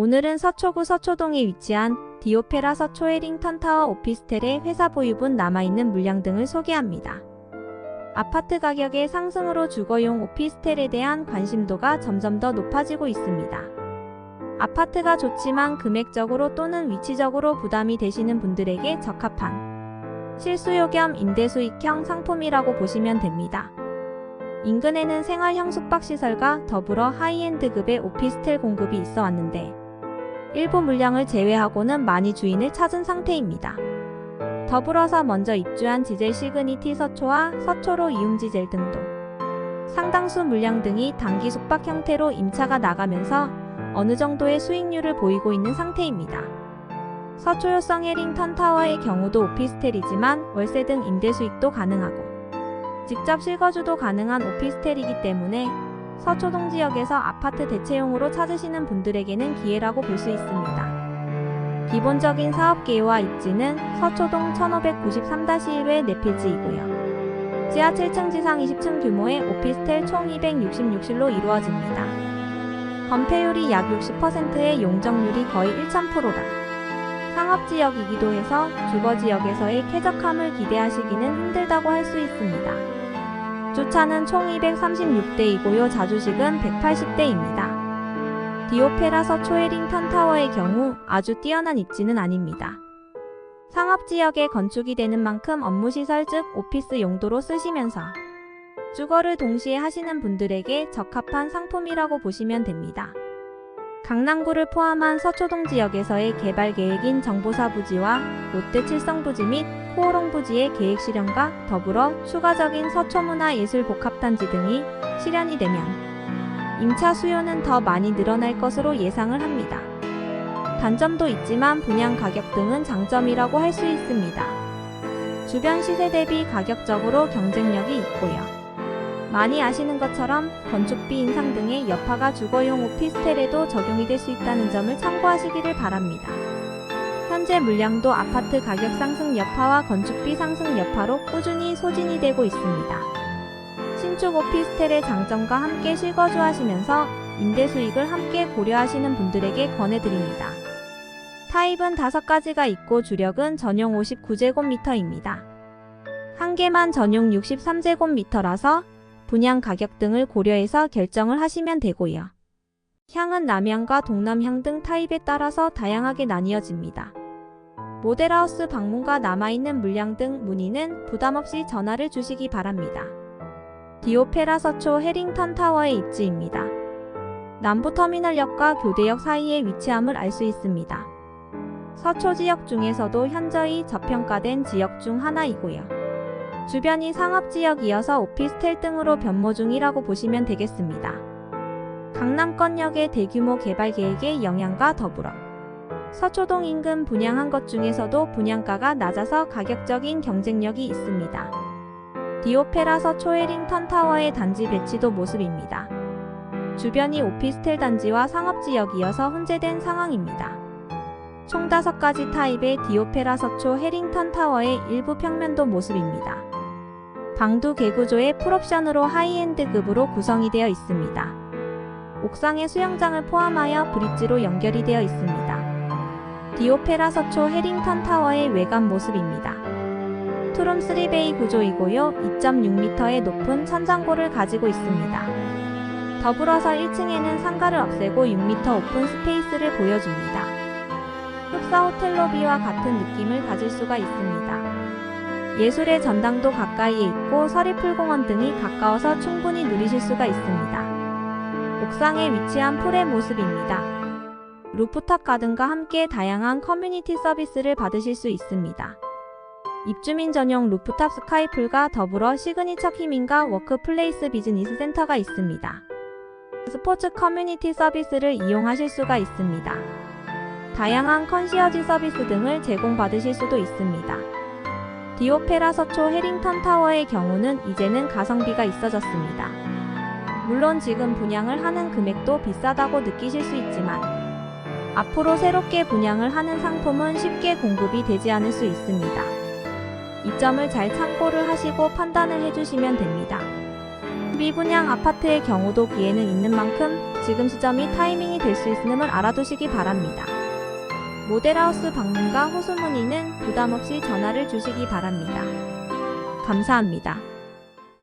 오늘은 서초구 서초동에 위치한 디오페라 서초 해링턴 타워 오피스텔의 회사 보유분 남아있는 물량 등을 소개합니다. 아파트 가격의 상승으로 주거용 오피스텔에 대한 관심도가 점점 더 높아지고 있습니다. 아파트가 좋지만 금액적으로 또는 위치적으로 부담이 되시는 분들에게 적합한 실수요 겸 임대 수익형 상품이라고 보시면 됩니다. 인근에는 생활형 숙박시설과 더불어 하이엔드급의 오피스텔 공급이 있어 왔는데 일부 물량을 제외하고는 많이 주인을 찾은 상태입니다. 더불어서 먼저 입주한 지젤 시그니티 서초와 서초로 이움지젤 등도 상당수 물량 등이 단기 숙박 형태로 임차가 나가면서 어느 정도의 수익률을 보이고 있는 상태입니다. 서초요성 해링턴 타워의 경우도 오피스텔이지만 월세 등 임대 수익도 가능하고 직접 실거주도 가능한 오피스텔이기 때문에 서초동 지역에서 아파트 대체용으로 찾으시는 분들에게는 기회라고 볼 수 있습니다. 기본적인 사업 계획와 입지는 서초동 1593-1회 네필지이고요. 지하 7층 지상 20층 규모의 오피스텔 총 266실로 이루어집니다. 건폐율이 약 60%의 용적률이 거의 1000%라 상업지역이기도 해서 주거지역에서의 쾌적함을 기대하시기는 힘들다고 할 수 있습니다. 주차는 총 236대이고요. 자주식은 180대입니다. 디오페라 서초 해링턴 타워의 경우 아주 뛰어난 입지는 아닙니다. 상업지역에 건축이 되는 만큼 업무시설 즉 오피스 용도로 쓰시면서 주거를 동시에 하시는 분들에게 적합한 상품이라고 보시면 됩니다. 강남구를 포함한 서초동 지역에서의 개발 계획인 정보사 부지와 롯데 칠성 부지 및 호호롱 부지의 계획 실현과 더불어 추가적인 서초문화예술복합단지 등이 실현이 되면 임차 수요는 더 많이 늘어날 것으로 예상을 합니다. 단점도 있지만 분양 가격 등은 장점이라고 할 수 있습니다. 주변 시세 대비 가격적으로 경쟁력이 있고요. 많이 아시는 것처럼 건축비 인상 등의 여파가 주거용 오피스텔에도 적용이 될 수 있다는 점을 참고하시기를 바랍니다. 현재 물량도 아파트 가격 상승 여파와 건축비 상승 여파로 꾸준히 소진이 되고 있습니다. 신축 오피스텔의 장점과 함께 실거주하시면서 임대 수익을 함께 고려하시는 분들에게 권해드립니다. 타입은 5가지가 있고 주력은 전용 59제곱미터입니다. 한 개만 전용 63제곱미터라서 분양 가격 등을 고려해서 결정을 하시면 되고요. 향은 남향과 동남향 등 타입에 따라서 다양하게 나뉘어집니다. 모델하우스 방문과 남아있는 물량 등 문의는 부담없이 전화를 주시기 바랍니다. 디오페라 서초 해링턴 타워의 입지입니다. 남부터미널역과 교대역 사이에 위치함을 알 수 있습니다. 서초 지역 중에서도 현저히 저평가된 지역 중 하나이고요. 주변이 상업지역이어서 오피스텔 등으로 변모 중이라고 보시면 되겠습니다. 강남권역의 대규모 개발 계획의 영향과 더불어 서초동 인근 분양한 것 중에서도 분양가가 낮아서 가격적인 경쟁력이 있습니다. 디오페라 서초 해링턴 타워의 단지 배치도 모습입니다. 주변이 오피스텔 단지와 상업지역이어서 혼재된 상황입니다. 총 5가지 타입의 디오페라 서초 해링턴 타워의 일부 평면도 모습입니다. 방두 개구조의 풀옵션으로 하이엔드급으로 구성이 되어 있습니다. 옥상에 수영장을 포함하여 브릿지로 연결이 되어 있습니다. 디오페라 서초 해링턴 타워의 외관 모습입니다. 투룸 3베이 구조이고요. 2.6m의 높은 천장고를 가지고 있습니다. 더불어서 1층에는 상가를 없애고 6m 오픈 스페이스를 보여줍니다. 흡사 호텔 로비와 같은 느낌을 가질 수가 있습니다. 예술의 전당도 가까이에 있고 서리풀공원 등이 가까워서 충분히 누리실 수가 있습니다. 옥상에 위치한 풀의 모습입니다. 루프탑 가든과 함께 다양한 커뮤니티 서비스를 받으실 수 있습니다. 입주민 전용 루프탑 스카이풀과 더불어 시그니처 키민과 워크플레이스 비즈니스 센터가 있습니다. 스포츠 커뮤니티 서비스를 이용하실 수가 있습니다. 다양한 컨시어지 서비스 등을 제공받으실 수도 있습니다. 디오페라 서초 해링턴 타워의 경우는 이제는 가성비가 있어졌습니다. 물론 지금 분양을 하는 금액도 비싸다고 느끼실 수 있지만 앞으로 새롭게 분양을 하는 상품은 쉽게 공급이 되지 않을 수 있습니다. 이 점을 잘 참고를 하시고 판단을 해주시면 됩니다. 미분양 아파트의 경우도 기회는 있는 만큼 지금 시점이 타이밍이 될 수 있음을 알아두시기 바랍니다. 모델하우스 방문과 호수 문의는 부담 없이 전화를 주시기 바랍니다. 감사합니다.